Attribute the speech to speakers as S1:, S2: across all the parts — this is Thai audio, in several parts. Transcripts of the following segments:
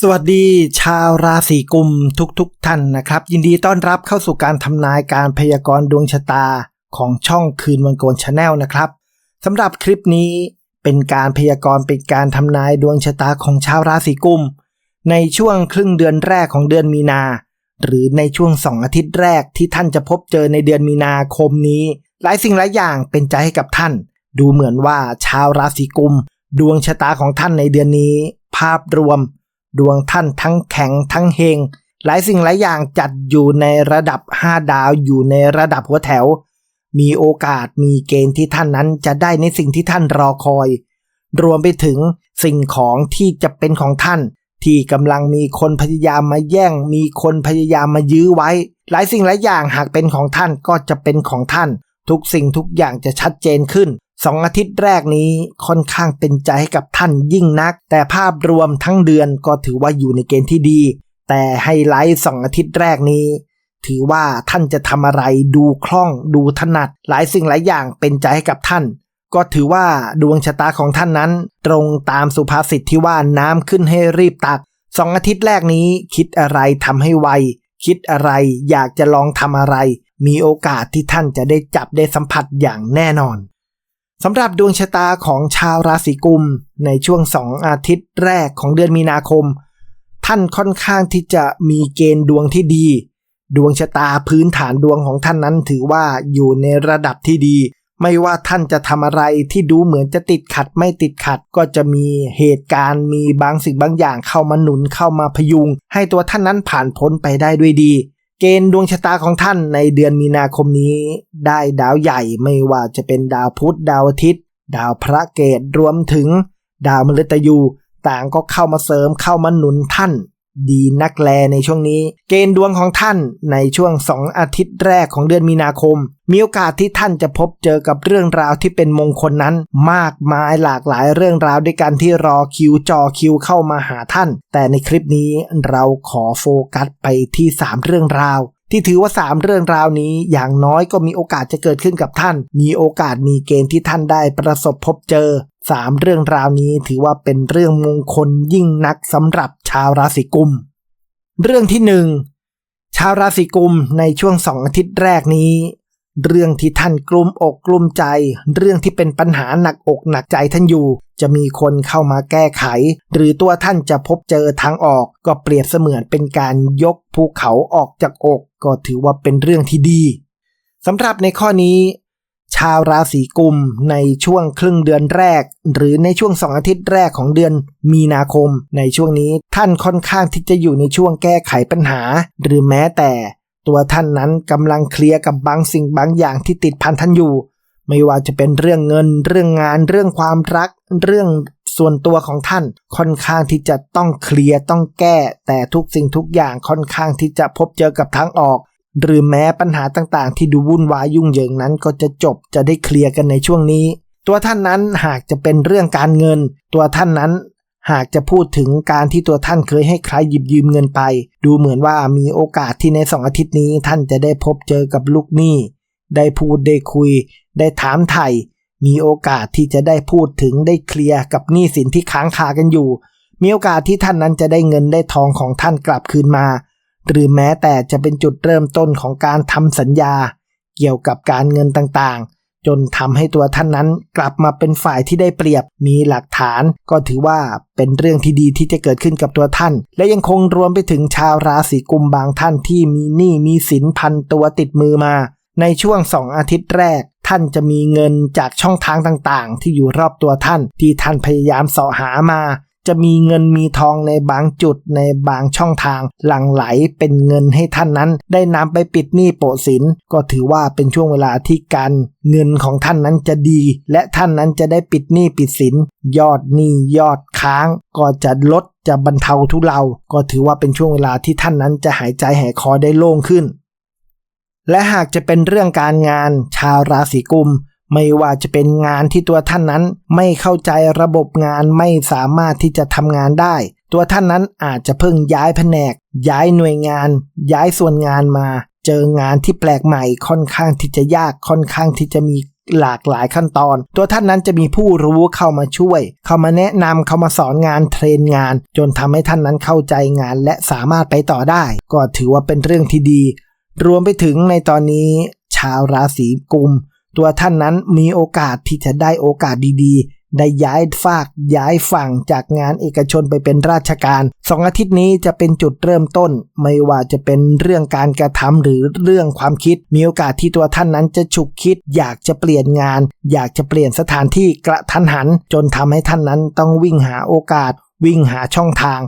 S1: สวัสดีชาวราศีกุมทุกๆทท่านนะครับ ยินดีต้อนรับเข้าสู่การทำนายการพยากรณ์ดวงชะตาของช่องคืนวันโกนชาแนลนะครับสำหรับคลิปนี้เป็นการพยากรณ์เป็นการทำนายดวงชะตาของชาวราศีกุม ในช่วงครึ่งเดือนแรกของเดือนมีนา หรือในช่วงสองอาทิตย์แรกที่ท่านจะพบเจอในเดือนมีนาคมนี้ หลายสิ่งหลายอย่างเป็นใจให้กับท่าน ดูเหมือนว่าชาวราศีกุม ดวงชะตาของท่านในเดือนนี้ ภาพรวม ดวงท่านทั้งแข็งทั้งเฮง หลายสิ่งหลายอย่างจัดอยู่ในระดับ 5 ดาวอยู่ในระดับหัวแถว มีโอกาสมีเกณฑ์ที่ท่านนั้นจะได้ในสิ่งที่ท่านรอคอย รวมไปถึงสิ่งของที่จะเป็นของท่าน ที่กำลังมีคนพยายามมาแย่ง มีคนพยายามมายื้อไว้ หลายสิ่งหลายอย่างหากเป็นของท่านก็จะเป็นของท่าน ทุกสิ่งทุกอย่างจะชัดเจนขึ้น สองอาทิตย์แรกนี้ค่อนข้างเป็นใจให้กับท่านยิ่งนัก แต่ภาพรวมทั้งเดือนก็ถือว่าอยู่ในเกณฑ์ที่ดี แต่ไฮไลท์สองอาทิตย์แรกนี้ ถือว่าท่านจะทำอะไรดูคล่องดูถนัด หลายสิ่งหลายอย่างเป็นใจให้กับท่าน ก็ถือว่าดวงชะตาของท่านนั้น ตรงตามสุภาษิตที่ว่าน้ำขึ้นให้รีบตักสองอาทิตย์แรกนี้คิดอะไรทำให้ไวคิดอะไรอยากจะลองทำอะไร มีโอกาสที่ท่านจะได้จับได้สัมผัสอย่างแน่นอน สำหรับดวงชะตาของชาวราศีกุม ในช่วงสองอาทิตย์แรกของเดือนมีนาคม ท่านค่อนข้างที่จะมีเกณฑ์ดวงที่ดี ดวงชะตาพื้นฐานดวงของท่านนั้นถือว่าอยู่ในระดับที่ดี ไม่ว่าท่านจะทำอะไรที่ดูเหมือนจะติดขัดไม่ติดขัด ก็จะมีเหตุการณ์มีบางสิ่งบางอย่างเข้ามาหนุนเข้ามาพยุง ให้ตัวท่านนั้นผ่านพ้นไปได้ด้วยดี เกณฑ์ดวงชะตาของท่านในเดือนมีนาคมนี้ ได้ดาวใหญ่ไม่ว่าจะเป็นดาวพุธดาวอาทิตย์ ดาวพระเกตรวมถึง ดาวมฤตยูต่างก็เข้ามาเสริมเข้ามาหนุนท่าน ดีนักแลในช่วงนี้ เกณฑ์ดวงของท่านในช่วงสองอาทิตย์แรกของเดือนมีนาคม มีโอกาสที่ท่านจะพบเจอกับเรื่องราวที่เป็นมงคลนั้น มากมายหลากหลายเรื่องราวด้วยกันที่รอคิวจอคิวเข้ามาหาท่าน แต่ในคลิปนี้เราขอโฟกัสไปที่ 3 เรื่องราวที่ถือว่า 3 เรื่องราวนี้อย่างน้อยก็มีโอกาสจะเกิดขึ้นกับท่าน มีโอกาสมีเกณฑ์ที่ท่านได้ประสบพบเจอสามเรื่องราวนี้ถือว่าเป็นเรื่องมงคลยิ่งนักสำหรับ ชาวราศีกุม เรื่องที่หนึ่งชาวราศีกุมในช่วงสองอาทิตย์แรกนี้ เรื่องที่ท่านกลุ้มอกกลุ้มใจ เรื่องที่เป็นปัญหาหนักอกหนักใจท่านอยู่ จะมีคนเข้ามาแก้ไข หรือตัวท่านจะพบเจอทางออก ก็เปรียบเสมือนเป็นการยกภูเขาออกจากอก ก็ถือว่าเป็นเรื่องที่ดีสำหรับในข้อนี้ ชาวราศีกุมในช่วงครึ่งเดือนแรก หรือในช่วงสองอาทิตย์แรกของเดือนมีนาคม ในช่วงนี้ท่านค่อนข้างที่จะอยู่ในช่วงแก้ไขปัญหา หรือแม้แต่ตัวท่านนั้นกำลังเคลียร์กับบางสิ่งบางอย่างที่ติดพันท่านอยู่ ไม่ว่าจะเป็นเรื่องเงิน เรื่องงาน เรื่องความรัก เรื่องส่วนตัวของท่านค่อนข้างที่จะต้องเคลียร์ต้องแก้ แต่ทุกสิ่งทุกอย่างค่อนข้างที่จะพบเจอกับทางออก หรือแม้ปัญหาต่างๆ ที่ดูวุ่นวายยุ่งเหยิงนั้นก็จะจบจะได้เคลียร์กันในช่วงนี้ ตัวท่านนั้นหากจะเป็นเรื่องการเงิน ตัวท่านนั้นหากจะพูดถึงการที่ตัวท่านเคยให้ใครหยิบยืมเงินไป ดูเหมือนว่ามีโอกาสที่ในสองอาทิตย์นี้ท่านจะได้พบเจอกับลูกหนี้ ได้พูดได้คุย ได้ถามไถ่มีโอกาสที่จะได้พูดถึงได้เคลียร์กับหนี้สินที่ค้างคากันอยู่ มีโอกาสที่ท่านนั้นจะได้เงินได้ทองของท่านกลับคืนมา หรือแม้แต่จะเป็นจุดเริ่มต้นของการทำสัญญา เกี่ยวกับการเงินต่างๆ จนทำให้ตัวท่านนั้นกลับมาเป็นฝ่ายที่ได้เปรียบ มีหลักฐานก็ถือว่าเป็นเรื่องที่ดีที่จะเกิดขึ้นกับตัวท่าน และยังคงรวมไปถึงชาวราศีกุมบางท่านที่มีหนี้มีสินพันตัวติดมือมา ในช่วงสองอาทิตย์แรกท่านจะมีเงินจากช่องทางต่างๆ ที่อยู่รอบตัวท่านที่ท่านพยายามเสาะหามา จะมีเงินมีทองในบางจุดในบางช่องทาง หลั่งไหลเป็นเงินให้ท่านนั้น ได้นำไปปิดหนี้โปะสินก็ถือว่าเป็นช่วงเวลาที่การเงินของท่านนั้นจะดี และท่านนั้นจะได้ปิดหนี้ปิดสิน ยอดหนี้ยอดค้าง ก็จะลดจะบรรเทาทุเลา ก็ถือว่าเป็นช่วงเวลาที่ท่านนั้นจะหายใจหายคอได้โล่งขึ้น และหากจะเป็นเรื่องการงานชาวราศีกุม ไม่ว่าจะเป็นงานที่ตัวท่านนั้นไม่เข้าใจระบบงานไม่สามารถที่จะทำงานได้ ตัวท่านนั้นอาจจะเพิ่งย้ายแผนก ย้ายหน่วยงาน ย้ายส่วนงานมา เจองานที่แปลกใหม่ค่อนข้างที่จะยากค่อนข้างที่จะมีหลากหลายขั้นตอน ตัวท่านนั้นจะมีผู้รู้เข้ามาช่วย เข้ามาแนะนำเข้ามาสอนงานเทรนงาน จนทำให้ท่านนั้นเข้าใจงานและสามารถไปต่อได้ ก็ถือว่าเป็นเรื่องที่ดี รวมไปถึงในตอนนี้ ชาวราศีกุม ตัวท่านนั้นมีโอกาสที่จะได้โอกาสดีๆ ได้ย้ายฝากย้ายฝั่งจากงานเอกชนไปเป็นราชการสองอาทิตย์นี้จะเป็นจุดเริ่มต้น ไม่ว่าจะเป็นเรื่องการกระทำหรือเรื่องความคิด มีโอกาสที่ตัวท่านนั้นจะฉุกคิด อยากจะเปลี่ยนงาน อยากจะเปลี่ยนสถานที่กระทันหัน จนทำให้ท่านนั้นต้องวิ่งหาโอกาส วิ่งหาช่องทาง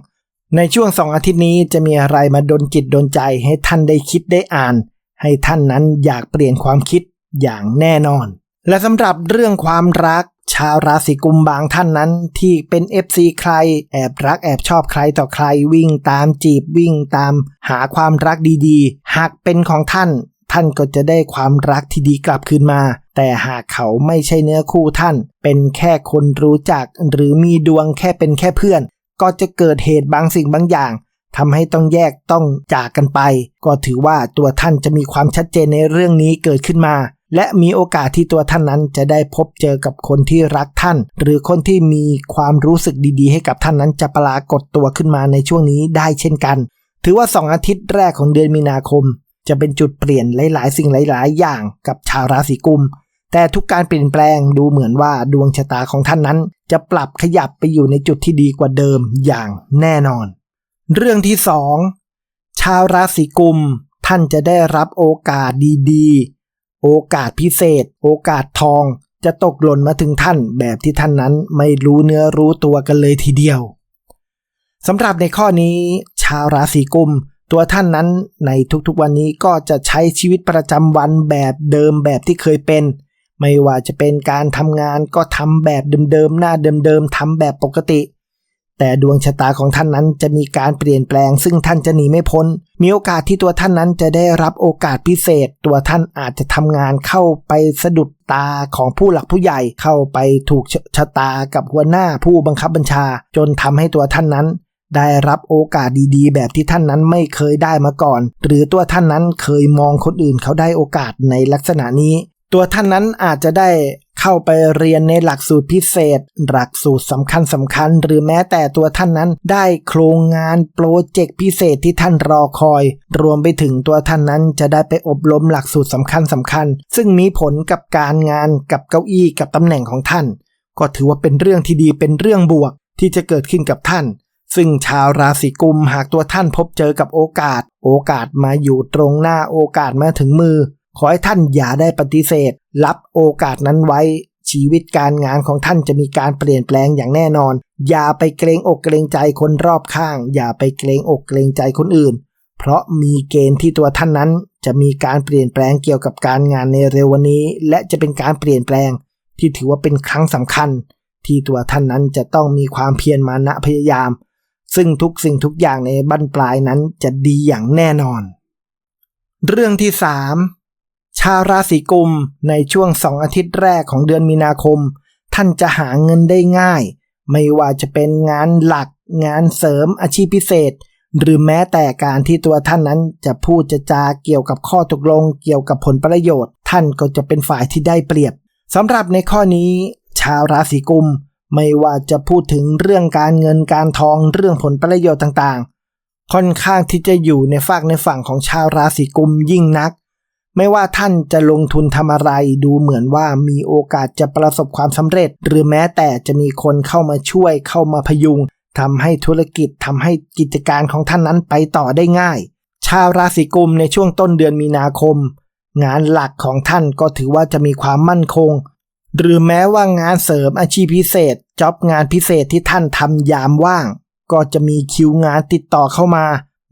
S1: ในช่วงสองอาทิตย์นี้จะมีอะไรมาดนจิตดนใจให้ท่านได้คิดได้อ่าน ให้ท่านนั้นอยากเปลี่ยนความคิด อย่างแน่นอน และสำหรับเรื่องความรัก ชาวราศีกุมบางท่านนั้น ที่เป็น FC ใคร แอบรักแอบชอบใครต่อใครวิ่งตามจีบวิ่งตาม หาความรักดีๆ หากเป็นของท่าน ท่านก็จะได้ความรักที่ดีกลับคืนมา แต่หากเขาไม่ใช่เนื้อคู่ท่าน เป็นแค่คนรู้จัก หรือมีดวงแค่เป็นแค่เพื่อน ก็จะเกิดเหตุบางสิ่งบางอย่างทำให้ต้องแยกต้องจากกันไป ก็ถือว่าตัวท่านจะมีความชัดเจนในเรื่องนี้เกิดขึ้นมา และมีโอกาสที่ตัวท่านนั้นจะได้พบเจอกับคนที่รักท่าน หรือคนที่มีความรู้สึกดีๆ ให้กับท่านนั้นจะปรากฏตัวขึ้นมาในช่วงนี้ได้เช่นกัน ถือว่าสองอาทิตย์แรกของเดือนมีนาคม จะเป็นจุดเปลี่ยนหลาย ๆ สิ่งหลาย ๆ อย่างกับชาวราศีกุม แต่ทุกการเปลี่ยนแปลงดูเหมือนว่าดวงชะตาของท่านนั้น จะปรับขยับไปอยู่ในจุดที่ดีกว่าเดิมอย่างแน่นอน เรื่องที่สองชาวราศีกุมท่านจะได้รับโอกาสดีๆ โอกาสพิเศษ โอกาสทอง จะตกหล่นมาถึงท่านแบบที่ท่านนั้นไม่รู้เนื้อรู้ตัวกันเลยทีเดียวสำหรับในข้อนี้ ชาวราศีกุม ตัวท่านนั้นในทุกๆวันนี้ก็จะใช้ชีวิตประจำวันแบบเดิมแบบที่เคยเป็น ไม่ว่าจะเป็นการทำงานก็ทำแบบเดิมๆหน้าเดิมๆทำแบบปกติ แต่ดวงชะตาของท่านนั้นจะมีการเปลี่ยนแปลง ซึ่งท่านจะหนีไม่พ้น มีโอกาสที่ตัวท่านนั้นจะได้รับโอกาสพิเศษ ตัวท่านอาจจะทำงานเข้าไปสะดุดตาของผู้หลักผู้ใหญ่เข้าไปถูกชะตากับหัวหน้าผู้บังคับบัญชา จนทำให้ตัวท่านนั้น ได้รับโอกาสดีๆ แบบที่ท่านนั้นไม่เคยได้มาก่อน หรือตัวท่านนั้นเคยมองคนอื่นเขาได้โอกาสในลักษณะนี้ ตัวท่านนั้นอาจจะได้ เข้าไปเรียนในหลักสูตรพิเศษ หลักสูตรสำคัญสำคัญ หรือแม้แต่ตัวท่านนั้นได้โครงงานโปรเจกต์พิเศษที่ท่านรอคอย รวมไปถึงตัวท่านนั้นจะได้ไปอบรมหลักสูตรสำคัญสำคัญ ซึ่งมีผลกับการงานกับเก้าอี้กับตำแหน่งของท่าน ก็ถือว่าเป็นเรื่องที่ดีเป็นเรื่องบวกที่จะเกิดขึ้นกับท่านซึ่งชาวราศีกุมหากตัวท่านพบเจอกับโอกาส โอกาสมาอยู่ตรงหน้าโอกาสมาถึงมือ ขอให้ท่านอย่าได้ปฏิเสธ รับโอกาสนั้นไว้ ชีวิตการงานของท่านจะมีการเปลี่ยนแปลงอย่างแน่นอน อย่าไปเกรงอกเกรงใจคนรอบข้าง อย่าไปเกรงอกเกรงใจคนอื่น เพราะมีเกณฑ์ที่ตัวท่านนั้น จะมีการเปลี่ยนแปลงเกี่ยวกับการงานในเร็ววันนี้ และจะเป็นการเปลี่ยนแปลง ที่ถือว่าเป็นครั้งสำคัญ ที่ตัวท่านนั้นจะต้องมีความเพียรมานะพยายาม ซึ่งทุกสิ่งทุกอย่างในบั้นปลายนั้นจะดีอย่างแน่นอน เรื่องที่สาม ชาวราศีกุมในช่วงสองอาทิตย์แรกของเดือนมีนาคม ท่านจะหาเงินได้ง่าย ไม่ว่าจะเป็นงานหลัก งานเสริมอาชีพพิเศษ หรือแม้แต่การที่ตัวท่านนั้นจะพูดจะจาเกี่ยวกับข้อตกลง เกี่ยวกับผลประโยชน์ ท่านก็จะเป็นฝ่ายที่ได้เปรียบสำหรับในข้อนี้ ชาวราศีกุม ไม่ว่าจะพูดถึงเรื่องการเงินการทองเรื่องผลประโยชน์ต่างๆ ค่อนข้างที่จะอยู่ในฝากในฝั่งของชาวราศีกุมยิ่งนัก ไม่ว่าท่านจะลงทุนทำอะไรดูเหมือนว่ามีโอกาสจะประสบความสำเร็จ หรือแม้แต่จะมีคนเข้ามาช่วยเข้ามาพยุงทำให้ธุรกิจทำให้กิจการของท่านนั้นไปต่อได้ง่าย ชาวราศีกุมในช่วงต้นเดือนมีนาคม งานหลักของท่านก็ถือว่าจะมีความมั่นคง หรือแม้ว่างานเสริมอาชีพพิเศษจ็อบงานพิเศษที่ท่านทำยามว่าง ก็จะมีคิวงานติดต่อเข้ามา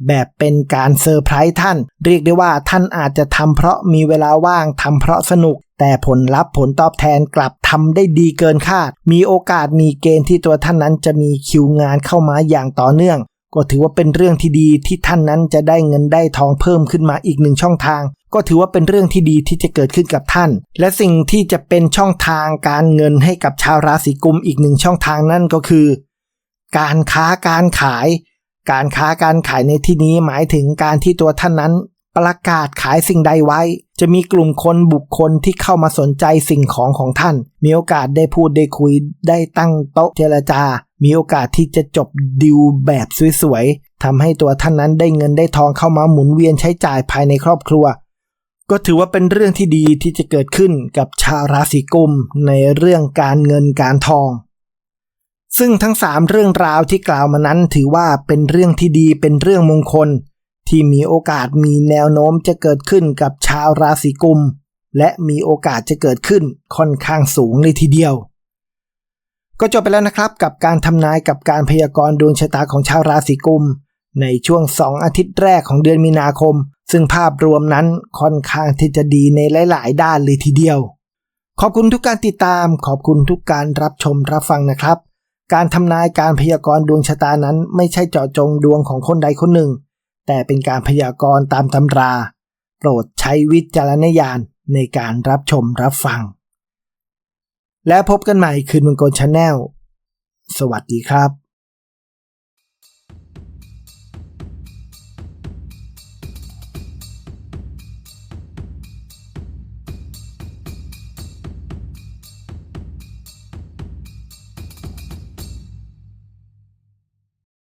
S1: แบบเป็นการเซอร์ไพรส์ท่าน เรียกได้ว่าท่านอาจจะทำเพราะมีเวลาว่างทำเพราะสนุก แต่ผลลัพธ์ผลตอบแทนกลับทำได้ดีเกินคาด มีโอกาสมีเกณฑ์ที่ตัวท่านนั้นจะมีคิวงานเข้ามาอย่างต่อเนื่อง ก็ถือว่าเป็นเรื่องที่ดีที่ท่านนั้นจะได้เงินได้ทองเพิ่มขึ้นมาอีกหนึ่งช่องทาง ก็ถือว่าเป็นเรื่องที่ดีที่จะเกิดขึ้นกับท่าน และสิ่งที่จะเป็นช่องทางการเงินให้กับชาวราศีกุมอีกหนึ่งช่องทางนั่นก็คือ การค้าการขาย การค้าการขายในที่นี้หมายถึงการที่ตัวท่านนั้น ประกาศขายสิ่งใดไว้ จะมีกลุ่มคนบุคคลที่เข้ามาสนใจสิ่งของของท่าน มีโอกาสได้พูดได้คุยได้ตั้งโต๊ะเจรจา มีโอกาสที่จะจบดิวแบบสวยๆทำให้ตัวท่านนั้นได้เงินได้ทองเข้ามาหมุนเวียนใช้จ่ายภายในครอบครัว ก็ถือว่าเป็นเรื่องที่ดีที่จะเกิดขึ้นกับชาวราศีกุมในเรื่องการเงินการทอง ซึ่งทั้งสามเรื่องราวที่กล่าวมานั้นถือว่าเป็นเรื่องที่ดีเป็นเรื่องมงคล ที่มีโอกาสมีแนวโน้มจะเกิดขึ้นกับชาวราศีกุม และมีโอกาสจะเกิดขึ้นค่อนข้างสูงเลยทีเดียว ก็จบไปแล้วนะครับกับการทำนายกับการพยากรณ์ดวงชะตาของชาวราศีกุม ในช่วง 2 อาทิตย์แรกของเดือนมีนาคม ซึ่งภาพรวมนั้นค่อนข้างที่จะดีในหลาย ๆ ด้านเลยทีเดียว ขอบคุณทุกการติดตาม ขอบคุณทุกการรับชมรับฟังนะครับ การทำนายการพยากรณ์ดวงชะตานั้นไม่ใช่เจาะจงดวงของคนใดคนหนึ่ง แต่เป็นการพยากรณ์ตามตำรา โปรดใช้วิจารณญาณในการรับชมรับฟัง และพบกันใหม่คืนมังกรชาแนลสวัสดีครับ